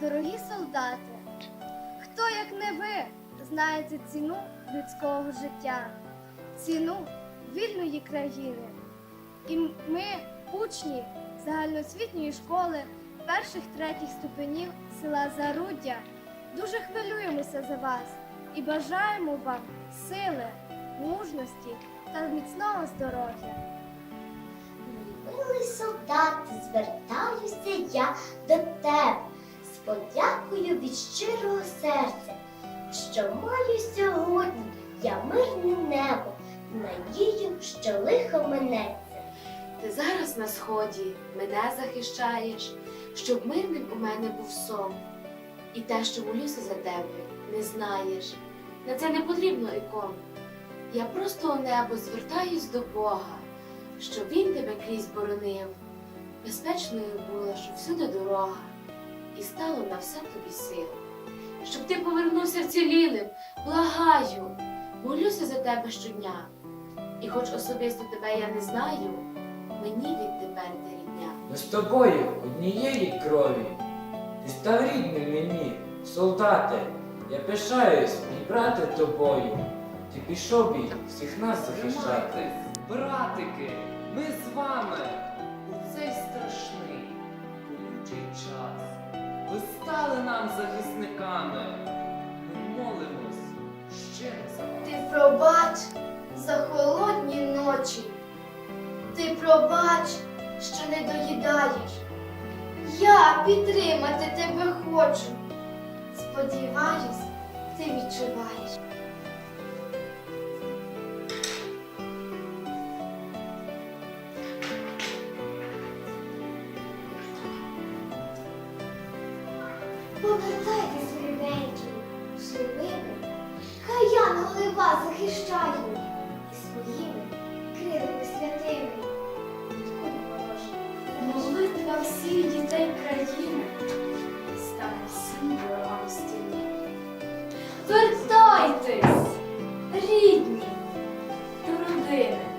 Дорогі солдати, хто, як не ви, знаєте ціну людського життя, ціну вільної країни? І ми, учні загальноосвітньої школи перших третіх ступенів села Заруддя, дуже хвилюємося за вас і бажаємо вам сили, мужності та міцного здоров'я. Милий солдат, звертаюся я до тебе з подякою від щирого серця, що маю сьогодні я мирне небо, надію, що лихо минеться. Ти зараз на сході мене захищаєш, щоб мирним у мене був сон. І те, що молюся за тебе, не знаєш. На це не потрібно ікон. Я просто у небо звертаюсь до Бога, щоб він тебе крізь боронив. Безпечною була, щоб всюди дорога, і стало на все тобі сил. Щоб ти повернувся вцілілим, благаю, молюся за тебе щодня. І хоч особисто тебе я не знаю, мені відтепер ти рідня. Ми з тобою однієї крові. Ти став рідним мені, солдате. Я пишаюсь, мій брате тобою. Ти пішов би всіх нас захищати. Братики, ми з вами стали нам захисниками. Ми молимось щиро за вас. Ти пробач за холодні ночі. Ти пробач, що не доїдаєш. Я підтримати тебе хочу. Сподіваюсь, ти відчуваєш. повертайтесь, рівненькі, живими, хай я на вас захищаю і своїми крилами святими. Молитва всіх дітей країни стане символом стіни. Вертайтесь, рідні, до родини.